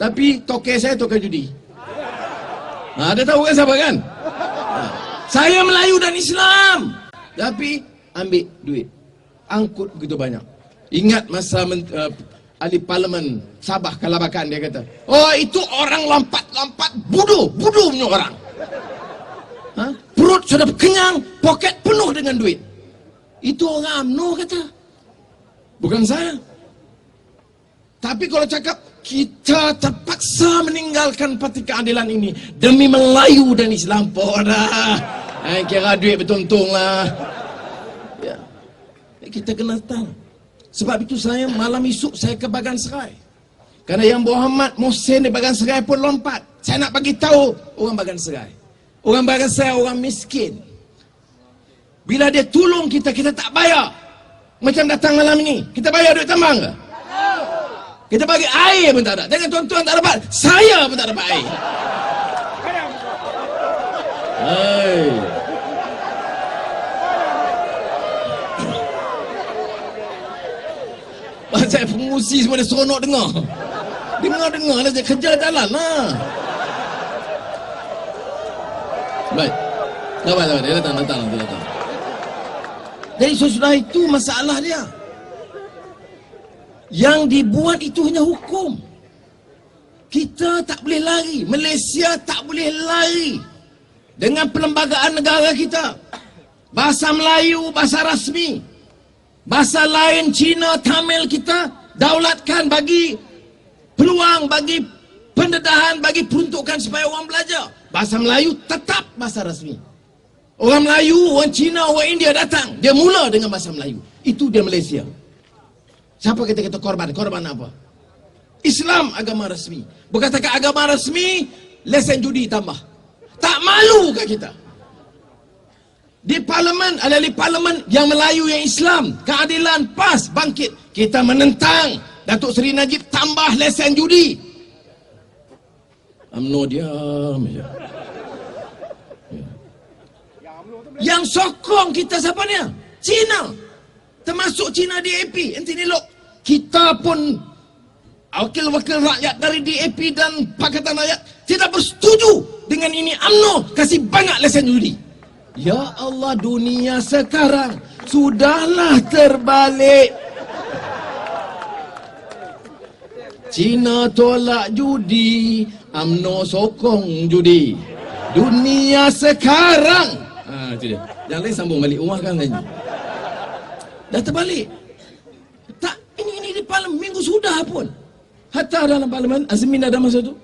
Tapi toke saya toke judi. Ha, ada tahu kan siapa kan? Ha. Saya Melayu dan Islam. Tapi ambil duit. Angkut begitu banyak. Ingat masa men, uh, ahli parlimen Sabah Kalabakan dia kata, "Oh, itu orang lompat-lompat bodoh, bodoh punya orang." Ha? Perut sudah kenyang, poket penuh dengan duit. Itu orang UMNO kata. Bukan saya. Tapi kalau cakap kita terpaksa meninggalkan parti keadilan ini demi Melayu dan Islam, dah. Eh, kira duit bertuntung lah. Ya. Eh, Kita kena tahu. Sebab itu saya malam esok saya ke Bagan Serai. Kerana yang Muhammad Mohsin di Bagan Serai pun lompat. Saya nak bagi tahu orang Bagan Serai. Orang Bagan Serai orang miskin. Bila dia tolong kita, kita tak bayar. Macam datang malam ini. Kita bayar duit tambang ke? Kita bagi air pun tak ada. Jangan tuan-tuan tak dapat. Saya pun tak dapat air. Hai. Pasal pengusi semua dia seronok dengar. Dengar-dengar lah, dia jalan lah. Baik. Lawan, lawan. Dia datang, datang, datang. Jadi sesudah itu masalah dia. Yang dibuat itu hanya hukum. Kita tak boleh lari. Malaysia tak boleh lari. Dengan perlembagaan negara kita. Bahasa Melayu, bahasa rasmi. Bahasa lain Cina, Tamil kita daulatkan bagi peluang, bagi pendedahan, bagi peruntukan supaya orang belajar. Bahasa Melayu tetap bahasa rasmi. Orang Melayu, orang Cina, orang India datang. Dia mula dengan bahasa Melayu. Itu dia Malaysia. Siapa kita kata korban? Korban apa? Islam agama resmi. Berkatakan agama resmi, lesen judi tambah. Tak malu ke kita? Di parlimen, ada di parlimen yang Melayu yang Islam, keadilan PAS bangkit. Kita menentang Datuk Seri Najib tambah lesen judi. UMNO diam je. Yang sokong kita siapa ni? Cina. Termasuk Cina DAP. Nanti ni lok. Kita pun wakil-wakil rakyat dari DAP dan Pakatan Rakyat tidak bersetuju dengan ini UMNO kasih banyak lesen judi. Ya Allah dunia sekarang sudahlah terbalik. Cina tolak judi, UMNO sokong judi. Dunia sekarang. Ha, itu dia. Yang lain sambung balik rumah kan lagi. Dah terbalik. Tak, ini ini di parlimen minggu sudah pun. Hatta dalam parlimen Azmin ada masa tu.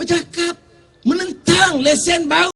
Bercakap menentang lesen baru